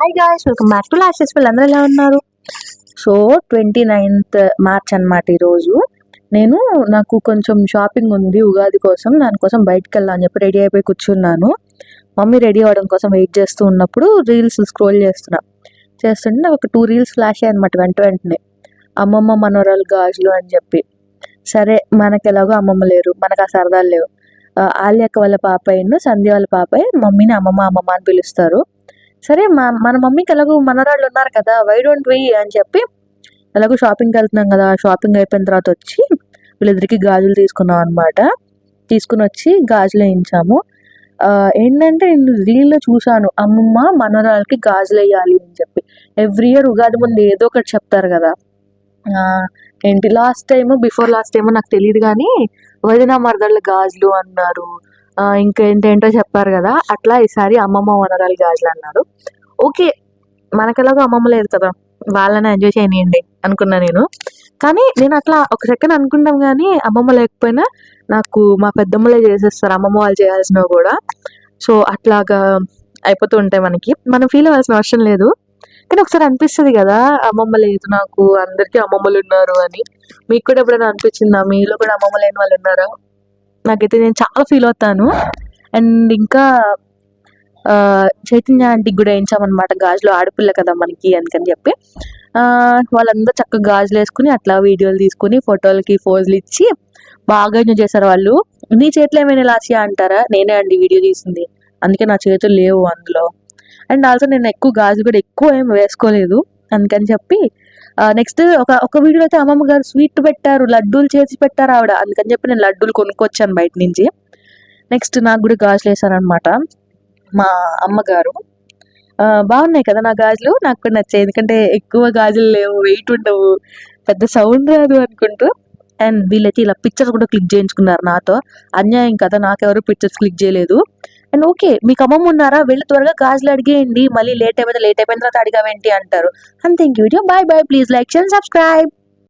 Hi guys welcome back to లాస్టెస్ అందరూ ఎలా ఉన్నారు? సో ట్వంటీ నైన్త్ మార్చ్ అనమాట ఈరోజు. నేను నాకు కొంచెం షాపింగ్ ఉంది ఉగాది కోసం. దానికోసం బయటకు వెళ్ళాలని చెప్పి రెడీ అయిపోయి కూర్చున్నాను. మమ్మీ రెడీ అవ్వడం కోసం వెయిట్ చేస్తూ ఉన్నప్పుడు రీల్స్ స్క్రోల్ చేస్తున్నా. చేస్తుంటే నాకు ఒక టూ రీల్స్ ఫ్లాష్ అయ్యాయి అనమాట వెంట వెంటనే. అమ్మమ్మ మనోరాలు గాజులు అని చెప్పి. సరే మనకి ఎలాగో అమ్మమ్మ లేరు. మనకు ఆ సరదాలు లేవు. ఆలియక్క వాళ్ళ పాపయ్యను సంధ్య వాళ్ళ పాపయ్య మమ్మీని అమ్మమ్మ అమ్మమ్మ అని పిలుస్తారు. సరే మా మన మమ్మీకి ఎలాగో మనరాళ్ళు ఉన్నారు కదా వై డోంట్ వీ అని చెప్పి ఎలాగో షాపింగ్కి వెళ్తున్నాం కదా షాపింగ్ అయిపోయిన తర్వాత వచ్చి వీళ్ళిద్దరికి గాజులు తీసుకున్నాం అనమాట తీసుకుని వచ్చి గాజులు వేయించాము. ఏంటంటే నేను రీల్లో చూశాను అమ్మమ్మ మనరాలకి గాజులు వేయాలి అని చెప్పి. ఎవ్రీ ఇయర్ ఉగాది ముందు ఏదో ఒకటి చెప్తారు కదా. ఏంటి last time before last time నాకు తెలియదు కానీ వదిన మరదళ్ళ గాజులు అన్నారు. ఇంకా ఏంటేంటో చెప్పారు కదా అట్లా ఈసారి అమ్మమ్మ వనరాలు గాజులు అన్నారు. ఓకే మనకెలాగో అమ్మమ్మ లేదు కదా వాళ్ళని ఎంజాయ్ చేయనియండి అనుకున్నా నేను. కానీ నేను అట్లా ఒక సెకండ్ అనుకుంటాం కానీ అమ్మమ్మ లేకపోయినా నాకు మా పెద్దమ్మలే చేసేస్తారు అమ్మమ్మ వాళ్ళు చేయాల్సినవి కూడా. సో అట్లాగా అయిపోతూ ఉంటాయి మనకి. మనం ఫీల్ అవ్వాల్సిన అవసరం లేదు. కానీ ఒకసారి అనిపిస్తుంది కదా అమ్మమ్మ లేదు నాకు అందరికీ అమ్మమ్మలు ఉన్నారు అని. మీకు కూడా ఎప్పుడైనా అనిపించిందా? మీలో కూడా అమ్మమ్మ లేని వాళ్ళు ఉన్నారా? నాకైతే నేను చాలా ఫీల్ అవుతాను. అండ్ ఇంకా చైతన్య ఆంటీకి కూడా వేయించామన్నమాట. గాజులు ఆడపిల్ల కదా మనకి అందుకని చెప్పి. వాళ్ళందరూ చక్కగా గాజులు వేసుకుని అట్లా వీడియోలు తీసుకుని ఫోటోలకి ఫోజులు ఇచ్చి బాగా ఎంజాయ్ చేశారు వాళ్ళు. నీ చేతిలో ఏమైనా లాసియా అంటారా? నేనే అండి వీడియో తీసింది. అందుకే నా చేతులు లేవు అందులో. అండ్ ఆల్సో నేను ఎక్కువ గాజులు కూడా ఎక్కువ ఏం వేసుకోలేదు. అందుకని చెప్పి నెక్స్ట్ ఒక ఒక వీడియో అయితే అమ్మమ్మ గారు స్వీట్ పెట్టారు లడ్డూలు చేసి పెట్టారు ఆవిడ. అందుకని చెప్పి నేను లడ్డూలు కొనుక్కొచ్చాను బయట నుంచి. నెక్స్ట్ నాకు కూడా గాజులు వేసారనమాట మా అమ్మగారు. బాగున్నాయి కదా నా గాజులు? నాకు కూడా నచ్చాయి. ఎందుకంటే ఎక్కువ గాజులు లేవు వెయిట్ ఉండవు పెద్ద సౌండ్ రాదు అనుకుంటూ. అండ్ వీళ్ళైతే ఇలా పిక్చర్స్ కూడా క్లిక్ చేయించుకున్నారు నాతో. అన్యాయం కదా నాకెవరు పిక్చర్స్ క్లిక్ చేయలేదు. అండ్ ఓకే మీకు అమ్మమ్మ ఉన్నారా? వెళ్ళి త్వరగా గాజులు అడిగేయండి. మళ్ళీ లేట్ అయిపోతే లేట్ అయిపోయిన తర్వాత అడిగావేంటి అంటారు. అంతే ఇంక video bye bye please like and subscribe